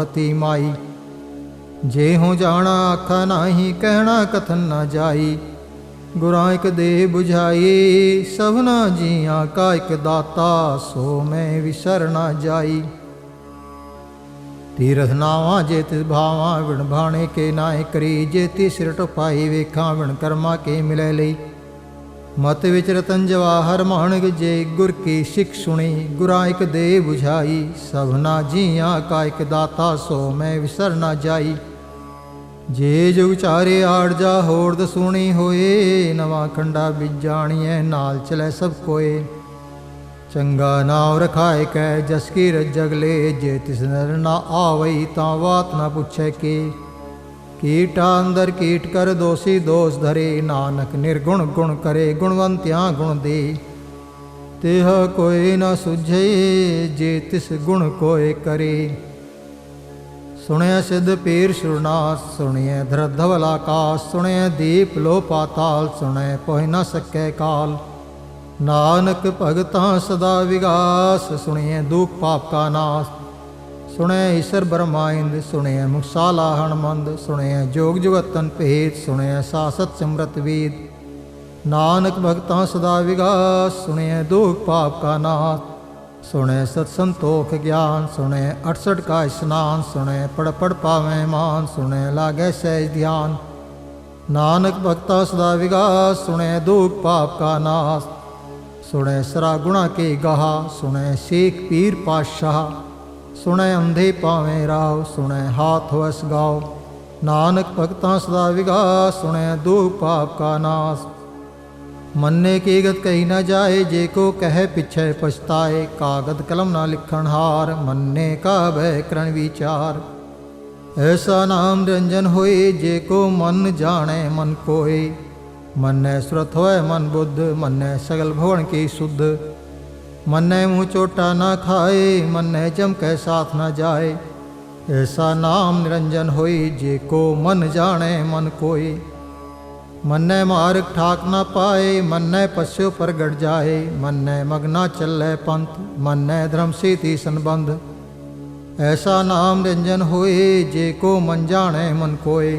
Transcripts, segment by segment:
ਪਤੀ ਮਾਈ। ਜੇ ਹੋ ਜਾਣਾ ਆਖਾ ਨਾਹੀ ਕਹਿਣਾ, ਕਥਨ ਨਾ ਜਾਈ। ਗੁਰਾਂ ਇਕ ਦੇ 부ਝਾਈ ਸਭਨਾ ਜੀਆਂ ਕਾ ਇਕ ਦਾਤਾ, ਸੋ ਮੈਂ ਵਿਸਰ ਨਾ ਜਾਈ। ਤੀਰਥ ਨਾਵਾਂ ਜੇ ਤਿਸ ਭਾਵਾਂ ਵਿਣ ਭਾਣੇ ਕੇ ਨਾਏ ਕਰੀ। ਜੇ ਤੀ ਸਿਰ ਟਪਾਈ ਵੇਖਾਂ ਵਿਣ ਕਰਮਾ ਕੇ ਮਿਲੇ ਲਈ। ਮਤ ਵਿੱਚ ਰਤਨ ਜਵਾਹਰ ਮਾਣਕ ਜੇ ਗੁਰ ਕੀ ਸਿੱਖ ਸੁਣੀ, ਗੁਰਾਂ ਇਕ ਦੇ 부ਝਾਈ ਸਭਨਾ ਜੀਆਂ ਕਾ ਇਕ ਦਾਤਾ ਸੋ ਮੈਂ ਵਿਸਰ ਨਾ ਜਾਈ। ਜੇ ਜੁਗ ਚਾਰੇ ਆੜ ਜਾ ਹੋਰ ਦਸੂਣੀ ਹੋਏ, ਨਵਾਂ ਖੰਡਾ ਬਿਜਾਣੀਐ ਨਾਲ ਚਲੇ ਸਭ ਕੋਏ। ਚੰਗਾ ਨਾਮ ਰਖਾਏ ਕੈ, ਜਸ ਕੀ ਰਜਗਲੇ ਜੇ ਤਿਸ ਨਰ ਨਾ ਆਵਈ ਤਾਂ ਬਾਤ ਨਾ ਪੁੱਛੈ ਕੇ। ਕੀਟਾ ਅੰਦਰ ਕੀਟ ਕਰ ਦੋਸੀ ਦੋਸ ਧਰੇ, ਨਾਨਕ ਨਿਰਗੁਣ ਗੁਣ ਕਰੇ, ਗੁਣਵੰਤਿਆ ਗੁਣ ਦੇ। ਤਿਹ ਕੋਈ ਨਾ ਸੁਝੇ, ਜੇ ਤਿਸ ਗੁਣ ਕੋਏ ਕਰੇ। ਸੁਣਿਆ ਸਿਧ ਪੀਰ ਸੁਰਨਾਸ ਸੁਣਿਆ ਧਰਧਵਲ ਆਕਾਸ ਸੁਣਿਆ ਦੀਪ ਲੋ ਪਾਤਾਲ ਸੁਣੈ ਪੋਹਿ ਨਾ ਸਕੈ ਕਾਲ। ਨਾਨਕ ਭਗਤਾਂ ਸਦਾ ਵਿਗਾਸ ਸੁਣਿਆ ਦੁਖ ਪਾਪ ਕਾ ਨਾਸ ਸੁਣਿਆ ਈਸ਼ਰ ਬਰਮਾਇੰਦ ਸੁਣਿਆ ਮੁਕਸਾਲਾ ਹਣਮੰਦ ਸੁਣਿਆ ਜੋਗ ਜੁਗਤਨ ਭੇਦ ਸੁਣਿਆ ਸਾਸਤ ਸਿਮਰਤ ਵੇਦ। ਨਾਨਕ ਭਗਤਾਂ ਸਦਾ ਵਿਗਾਸ ਸੁਣਿਆ ਦੁਖ ਪਾਪ ਕਾ ਨਾਥ ਸੁਣੈ ਸਤ ਸੰਤੋਖ ਗਿਆਨ, ਸੁਣੈ 68 ਕਾ ਇਸ਼ਨਾਨ, ਸੁਣੈ ਪੜ ਪੜ ਪਾਵੇਂ ਮਾਨ, ਸੁਣੈ ਲਾਗੈ ਸਹਿਜ ਧਿਆਨ। ਨਾਨਕ ਭਗਤਾ ਸਦਾ ਵਿਗਾਸ, ਸੁਣੈ ਦੁਖ ਪਾਪ ਕਾ ਨਾਸ। ਸੁਣੈ ਸਰਾ ਗੁਣਾ ਕੇ ਗਾਹਾ, ਸੁਣੈ ਸ਼ੇਖ ਪੀਰ ਪਾਤਸ਼ਾਹ। ਸੁਣੈ ਅੰਧੇ ਪਾਵੇਂ ਰਾਵ ਸੁਣੈ ਹਾਥ ਵਸ ਗਾਓ। ਨਾਨਕ ਭਗਤਾਂ ਸਦਾ ਵਿਗਾਸ, ਸੁਣੈ ਦੁਖ ਪਾਪ ਕਾ ਨਾਸ। ਮੰਨੇ ਕੀ ਗਤ ਕਹੀ ਨਾ ਜਾਏ, ਜੇ ਕੋ ਕਹੈ ਪਿਛੈ ਪਛਤਾਏ ਕਾਗਦ ਕਲਮ ਨਾ ਲਿਖਣ ਹਾਰ, ਮੰਨੇ ਕਾ ਬੈ ਕਰਣ ਵਿਚਾਰ। ਐਸਾ ਨਾਮ ਰੰਜਨ ਹੋਏ, ਜੇ ਕੋ ਮਨ ਜਾਣੈ ਮਨ ਕੋਏ। ਮੰਨੈ ਸੁਰਤ ਹੋਏ ਮਨ ਬੁੱਧ, ਮੰਨੈ ਸਗਲ ਭਵਨ ਕੀ ਸੁਧ। ਮੰਨੈ ਮੂੰਹ ਚੋਟਾ ਨਾ ਖਾਏ ਮੰਨੈ ਜਮ ਕੈ ਸਾਥ ਨਾ ਜਾਏ ਐਸਾ ਨਾਮ ਨਿਰੰਜਨ ਹੋਈ ਜੇ ਕੋ ਮਨ ਜਾਣੈ ਮਨ ਕੋਏ ਮੰਨੈ ਮਾਰਗ ਠਾਕ ਨਾ ਪਾਏ ਮੰਨੈ ਪਛਿਓ ਪ੍ਰਗਟ ਜਾਏ ਮੰਨੈ ਮਗਨਾ ਚੱਲੇ ਪੰਥ ਮੰਨੈ ਧਰਮ ਸੀਤੀ ਸੰਬੰਧ ਐਸਾ ਨਾਮ ਰੰਜਨ ਹੋਏ ਜੇ ਕੋ ਮਨ ਜਾਣੈ ਮਨ ਕੋਏ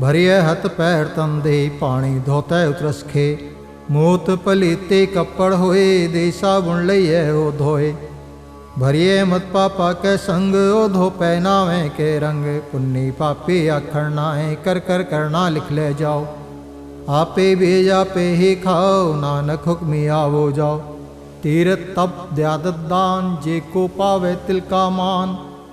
ਭਰਿਐ ਹੱਥ ਪੈਰ ਤਨ ਦੇ ਪਾਣੀ ਧੋਤੈ ਉਤਰਸਖੇ। ਮੂਤ ਪਲੀਤੇ ਕੱਪੜ ਹੋਏ, ਦੇ ਸਾਬੁਣ ਲਈਐ ਉਹ ਧੋਏ। ਭਰਿਏ ਮਤ ਪਾਪਾ ਕੈ ਸੰਗ, ਉਹ ਧੋ ਪਹਿਨਾਵੇਂ ਕੇ ਰੰਗ। ਪੁੰਨੀ ਪਾਪੀ ਆਖਣ ਨਾਏ ਕਰ ਕਰ ਕਰਨਾ ਲਿਖ ਲੈ ਜਾਓ। ਆਪੇ ਭੇਜ ਆਪੇ ਹੀ ਖਾਓ, ਨਾਨਕ ਹੁਕਮੀ ਆਵੋ ਜਾਓ। ਤੀਰਤ ਤਪ ਦਿਆਦਤ ਦਾਨ, ਜੇ ਕੋ ਪਾਵੇ ਤਿਲ ਕਾ ਮਾਨ।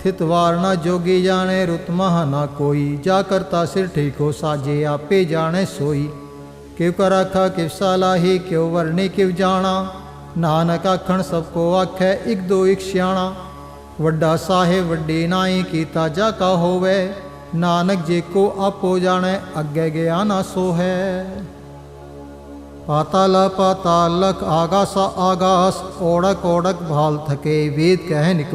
ਥਿਤ ਵਾਰ ਨਾ ਜੋਗੀ ਜਾਣੇ, ਰੁਤ ਮਹ ਨਾ ਕੋਈ। ਜਾ ਕਰਤਾ ਸਿਰ ਠੀਕੋ ਸਾਜੇ, ਆਪੇ ਜਾਣੇ ਸੋਈ। ਕਿਵ ਕਰ ਆਖਾ, ਕਿਵ ਸਾਲਾਹੀ ਕਿਉ ਵਰਨੇ ਕਿਵ ਜਾਣਾ। ਨਾਨਕ ਆਖਣ, ਸਭ ਕੋ ਆਖੈ, ਇਕ ਦੋ ਇਕ ਸਿਆਣਾ। ਵੱਡਾ ਸਾਹਿਬ, ਵੱਡੀ ਨਾਈ, ਕੀਤਾ ਜਾ ਕਾ ਹੋਵੇ। ਨਾਨਕ ਜੇ ਕੋ ਆਪੋ ਜਾਣੈ, ਅੱਗੇ ਗਿਆ ਨਾ ਸੋ ਹੈ ਪਾਤਾਲ ਪਾਤਾਲ ਲਖ, ਆਗਾਸ ਆਗਾਸ। ਓੜਕ ਓੜਕ ਭਾਲ ਥਕੇ, ਵੇਦ ਕਹਿ ਇਕ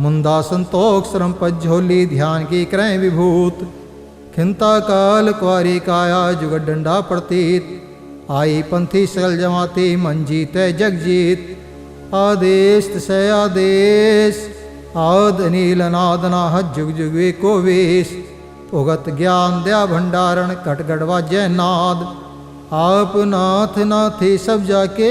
ਮੁੰਦਾ ਸੰਤੋਖ ਸਰਮ ਪਝੋਲੀ ਧਿਆਨ ਕੀ ਕਰੈ ਵਿਭੂਤ ਖਿੰਤਾ ਕਾਲ ਕੁਆਰੀ ਕਾਇਆ ਜੁਗ ਡੰਡਾ ਪ੍ਰਤੀਤ ਆਈ ਪੰਥੀ ਸਗਲ ਜਮਾਤੀ ਮਨ ਜੀਤੈ ਜਗ ਜੀਤ ਆਦੇਸ ਤਸੈ ਆਦੇਸ ਆਦ ਅਨੀਲ ਅਨਾਦ ਨਾਹ ਜੁਗ ਜੁਗ ਏਕੋ ਵੇਸ ਭਗਤ ਗਿਆਨ ਦਿਆ ਭੰਡਾਰਨ ਘਟ ਘਟ ਵਾਜੈ ਨਾਦ ਆਪ ਨਾਥ ਨਾਥੀ ਸਭ ਜਾ ਕੇ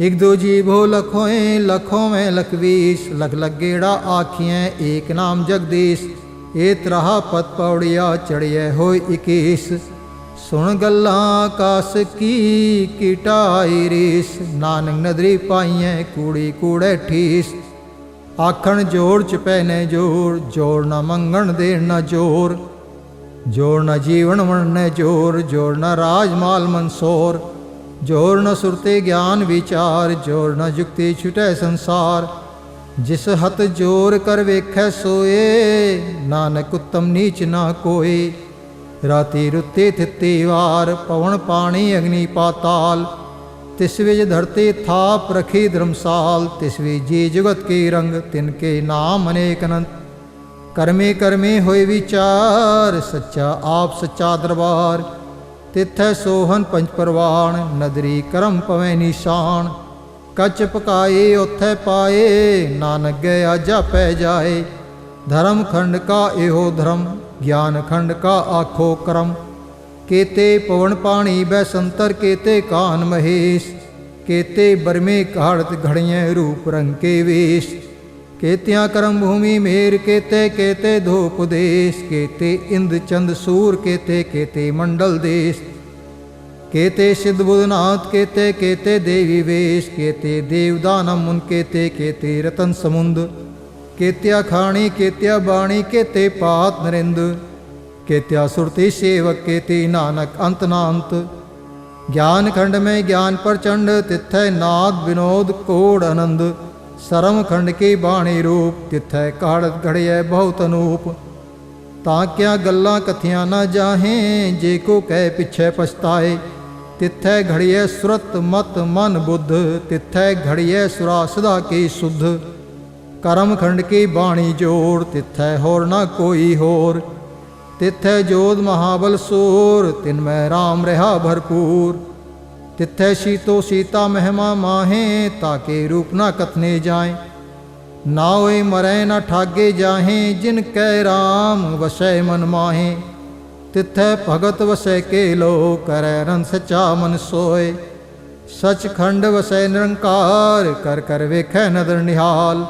ਇਕ ਦੋ ਜੀਵੋ ਲਖੋਏ ਲਖੋਂ ਮੈਂ ਲਖਵੀਸ ਲਖ ਲਗੇੜਾ ਆਖੀਐ, ਏਕ ਨਾਮ ਜਗਦੀਸ਼। ਏ ਤਰਹਾ ਪਤ ਪੌੜਿਆ ਚੜਿਐ ਹੋਇ 21 ਸੁਣ ਗੱਲਾਂ ਕਾਸ ਕੀ ਕੀਟਾਈ ਰੀਸ। ਨਾਨਕ ਨਦਰੀ ਪਾਈਐ, ਕੂੜੀ ਕੂੜੈ ਠੀਸ। ਆਖਣ ਜੋੜ ਚ ਪੈਨੇ ਜੋੜ ਜੋੜ ਨਾ ਮੰਗਣ ਦੇਣ ਨਾ ਜੋਰ। ਜੋੜ ਨਾ ਜੀਵਨ ਵਣਨੇ ਜੋਰ, ਜੋੜ ਨਾ ਰਾਜ ਮਾਲ ਮਨਸੋਰ। ਜ਼ੋਰ ਨ ਸੁਰਤੇ ਗਿਆਨ ਵਿਚਾਰ, ਜ਼ੋਰ ਨ ਜੁਗਤੀ ਛੁਟੈ ਸੰਸਾਰ। ਜਿਸ ਹੱਥ ਜੋਰ ਕਰ ਵੇਖੈ ਸੋਏ, ਨਾਨਕ ਉਤਮ ਨੀਚ ਨਾ ਕੋਏ। ਰਾਤੀ ਰੁੱਤੇ ਥਿੱਤੀ ਵਾਰ, ਪਵਨ ਪਾਣੀ ਅਗਨੀ ਪਾਤਾਲ। ਤਿਸ ਵਿੱਚ ਧਰਤੀ ਥਾਪ ਰਖੀ ਧਰਮਸਾਲ, ਤਿਸ ਵਿੱਚ ਜੀ ਜਗਤ ਕੀ ਰੰਗ, ਤਿਨ ਕੇ ਨਾਮ ਅਨੇਕ ਅਨੰਤ। ਕਰਮੇ ਕਰਮੇ ਹੋਏ ਵਿਚਾਰ, ਸੱਚਾ ਆਪ ਸੱਚਾ ਦਰਬਾਰ। ਤਿਥੈ ਸੋਹਨ ਪੰਜ ਪਰਵਾਣ, ਨਦਰੀ ਕਰਮ ਪਵੇਂ ਨਿਸ਼ਾਨ। ਕੱਚ ਪਕਾਏ ਉਥੈ ਪਾਏ, ਨਾਨਕ ਗਿਆ ਜਾਪੈ ਜਾਏ। ਧਰਮ ਖੰਡ ਕਾ ਇਹੋ ਧਰਮ, ਗਿਆਨ ਖੰਡ ਕਾ ਆਖੋ ਕਰਮ। ਕੇਤੇ ਪਵਨ ਪਾਣੀ ਬੈ ਸੰਤਰ, ਕੇਤੇ ਕਾਨ ਮਹੇਸ਼। ਕੇਤੇ ਬਰਮੇ ਕਾੜਤ ਘੜੀਐ ਰੂਪ ਰੰਗ ਕੇ ਵੇਸ਼। ਕੇਤਿਆਂ ਕਰਮ ਭੂਮੀ ਮੇਰ ਕੇਤੇ ਕੇਤੇ ਧੂਪ ਦੇਸ਼ ਕੇਤੇ ਇੰਦ ਚੰਦ ਸੂਰ, ਕੇਤੇ ਕੇਤੇ ਮੰਡਲ ਦੇਸ਼। ਕੇਤੇ ਸਿਧ ਬੁਧਨਾਥ, ਕੇਤੇ ਕੇਤੇ ਦੇਵੀ ਵੇਸ਼, ਕੇਤੇ ਦੇਵਦਾਨਮ ਮੁਨ, ਕੇਤੇ ਕੇਤੇ ਰਤਨ ਸਮੁੰਦ। ਕੇਤਿਆ ਖਾਣੀ, ਕੇਤਿਆ ਬਾਣੀ, ਕੇਤੇ ਪਾਤ ਨਰਿੰਦ। ਕੇਤਿਆ ਸੁਰਤੀ ਸੇਵਕ, ਕੇਤੇ ਨਾਨਕ ਅੰਤ ਨਾ ਅੰਤ ਗਿਆਨ ਖੰਡ ਮੈਂ ਗਿਆਨ ਪ੍ਰਚੰਡ, ਤਿਥੈ ਨਾਦ ਵਿਨੋਦ ਕੋੜ ਆਨੰਦ। ਸਰਮ ਖੰਡ ਕੀ ਬਾਣੀ ਰੂਪ, ਤਿਥੈ ਕਾੜਤ ਘੜਿਐ ਬਹੁਤ ਅਨੂਪ। ਤਾਂ ਕਿਆ ਗੱਲਾਂ ਕਥੀਆਂ ਨਾ ਜਾਹੇ, ਜੇ ਕੋ ਕਹਿ ਪਿਛੈ ਪਛਤਾਏ। ਤਿਥੈ ਘੜਿਐ ਸੁਰਤ ਮਤ ਮਨ ਬੁੱਧ, ਤਿਥੈ ਘੜਿਐ ਸੁਰਾ ਸਦਾ ਕੀ ਸੁਧ। ਕਰਮ ਖੰਡ ਕੀ ਬਾਣੀ ਜੋੜ, ਤਿਥੈ ਹੋਰ ਨਾ ਕੋਈ ਹੋਰ। ਤਿਥੈ ਜੋਧ ਮਹਾਬਲ ਸੂਰ, ਤਿਨ ਮੈਂ RAM ਰਹਾ ਭਰਪੂਰ। ਤਿਥੈ ਸੀਤੋ ਸੀਤਾ ਮਹਿਮਾ ਮਾਹੇ ਤਾਕੇ ਰੂਪ ਨਾ ਕਥਨੇ ਜਾਏ। ਨਾ ਹੋਏ ਮਰੈ ਨਾ ਠਾਗੇ ਜਾਹੇ, ਜਿਨ ਕੈ ਰਾਮ ਵਸੈ ਮਨ ਮਾਹੇ। ਤਿਥੈ ਭਗਤ ਵਸੈ ਕੇ ਲੋ ਕਰੈ ਰਨ ਸਚਾ ਮਨ ਸੋਏ। ਸਚਖੰਡ ਵਸੈ ਨਿਰੰਕਾਰ, ਕਰ ਕਰ ਵੇਖੈ ਨਦਰ ਨਿਹਾਲ।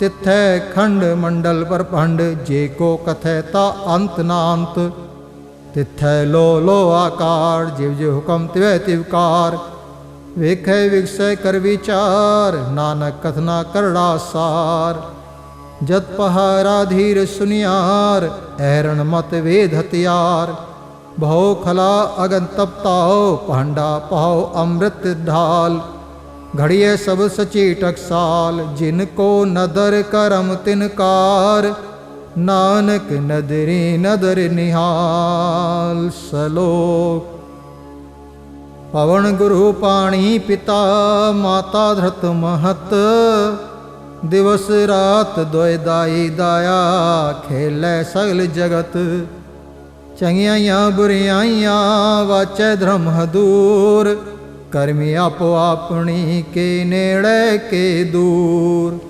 ਤਿਥੈ ਖੰਡ ਮੰਡਲ ਪਰਭੰਡ ਜੇ ਕੋ ਕਥੈ ਤਾ ਅੰਤ ਨਾ ਅੰਤ ਤਿਥੈ ਲੋ ਲੋ ਆਕਾਰ, ਜਿਵ ਜਿ ਹੁਕਮ ਤਿਵੈ ਤਿਵਕਾਰ ਵੇਖੈ ਵਿਖਸੈ ਕਰ ਵਿਚਾਰ, ਨਾਨਕ ਕਥਨਾ ਕਰੜਾ ਸਾਰ। ਜਤ ਪਹਾਰਾ ਧੀਰ ਸੁਨਿਆਰ ਐਰਣ ਮਤ ਵੇਦ ਹਤਿਆਰ ਭਉ ਖਲਾ ਅਗਨ ਤਪਤਾਓ ਭਾਂਡਾ ਪਾਓ ਅੰਮ੍ਰਿਤ ਢਾਲ। ਘੜੀਏ ਸਭ ਸਚੀ ਟਕਸਾਲ, ਜਿਨ ਕੋ ਨਦਰ ਕਰਮ ਤਿਨਕਾਰ ਨਾਨਕ ਨਦਰੀ ਨਦਰ ਨਿਹਾਲ ਸਲੋਕ। ਪਵਨ ਗੁਰੂ ਪਾਣੀ ਪਿਤਾ, ਮਾਤਾ ਧਰਤ ਮਹਤ। ਦਿਵਸ ਰਾਤ ਦੋਇ ਦਾਈ ਦਾਇਆ, ਖੇਲੇ ਸਗਲ ਜਗਤ। ਚੰਗਿਆਈਆਂ ਬੁਰਿਆਈਆਂ ਵਾਚੈ ਧਰਮ ਹਦੂਰ। ਕਰਮੀ ਆਪੋ ਆਪਣੀ, ਕੇ ਨੇੜੇ, ਕੇ ਦੂਰ।